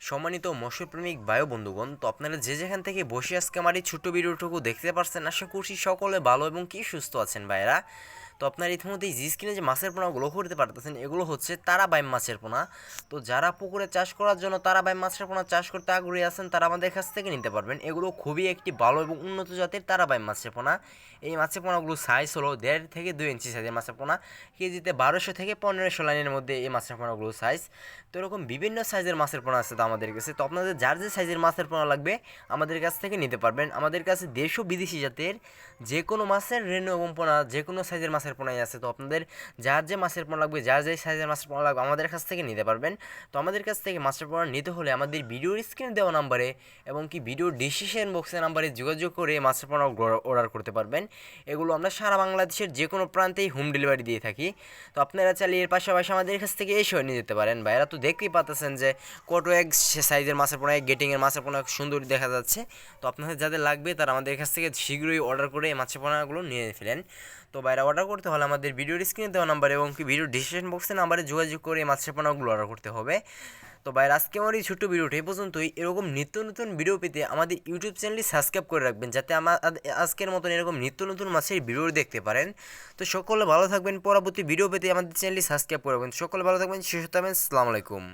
সম্মানিত মৎস্যপ্রেমিক বায়ু বন্ধুগণ, তো আপনারা যে যেখান থেকে বসে আজকে আমার এই ছোট্ট ভিডিওটুকু দেখতে পারছেন, আশা করছি সকলে ভালো এবং কি সুস্থ আছেন ভাইরা তো আপনারা ইতিমধ্যে জি স্ক্রিনে যে মাছের পোনাগুলো করতে পারতেছেন, এগুলো হচ্ছে তারাবাইম মাছের পোনা। তো যারা পুকুরে চাষ করার জন্য তারাবাইম মাছের পোনা চাষ করতে আগ্রহী আছেন, তারা আমাদের কাছ থেকে নিতে পারবেন। এগুলো খুবই একটি ভালো এবং উন্নত জাতের তারাবাইম মাছের পোনা। এই মাছের পোনাগুলো সাইজ হলো দেড় থেকে দুই ইঞ্চি সাইজের মাছের পোনা। কেজিতে বারোশো থেকে পনেরোশো লাইনের মধ্যে এই মাছের পোনাগুলো সাইজ তো এরকম বিভিন্ন সাইজের মাছের পোনা আছে তো আমাদের কাছে। তো আপনাদের যার যে সাইজের মাছের পোনা লাগবে, আমাদের কাছ থেকে নিতে পারবেন। আমাদের কাছে দেশ ও বিদেশি জাতের যে কোনো মাছের রেণু এবং পোনা, যে কোনো সাইজের মাছের পোনাই আছে। তো আপনাদের যার যে মাছের পোনা লাগবে, যার যে সাইজের মাছের পোনা লাগবে, আমাদের কাছ থেকে নিতে পারবেন। তো আমাদের কাছ থেকে মাছের পোনা নিতে হলে আমাদের ভিডিওর স্ক্রিনে দেওয়া নাম্বারে এবং কি ভিডিওর ডিসিশন বক্সের নাম্বারে যোগাযোগ করে মাছের পোনা অর্ডার করতে পারবেন। এগুলো আমরা সারা বাংলাদেশের যে কোনো প্রান্তেই হোম ডেলিভারি দিয়ে থাকি। তো আপনারা চাইলে এর পাশাপাশি আমাদের কাছ থেকে এসেও নিয়ে যেতে পারেন। ভাইরা তো দেখতেই পাচ্ছেন যে কত এক সাইজের মাছের পোনা গেটিংয়ের মাছের পোনা সুন্দর দেখা যাচ্ছে। তো আপনাদের যাদের লাগবে তারা আমাদের কাছ থেকে শীঘ্রই অর্ডার করে মাছের পোনাগুলো নিয়ে ফেলেন। তো বাইরে অর্ডার করতে হলে আমাদের ভিডিওর স্ক্রিনে দেওয়া নাম্বার এবং কি ভিডিও ডিসক্রিপশন বক্সের নাম্বারে যোগাযোগ করে এই মাছের পোনাগুলো অর্ডার করতে হবে। তো বাইরে আজকে আমার এই ছোট্ট ভিডিওটি পর্যন্তই। এরকম নিত্য নতুন ভিডিও পেতে আমাদের ইউটিউব চ্যানেলটি সাবস্ক্রাইব করে রাখবেন, যাতে আমার আজকের মতন এরকম নিত্য নতুন মাছের ভিডিও দেখতে পারেন। তো সকলে ভালো থাকবেন, পরবর্তী ভিডিও পেতে আমাদের চ্যানেলটি সাবস্ক্রাইব করে রাখবেন। সকলে ভালো থাকবেন শেষ হতে হবে আসসালামু আলাইকুম।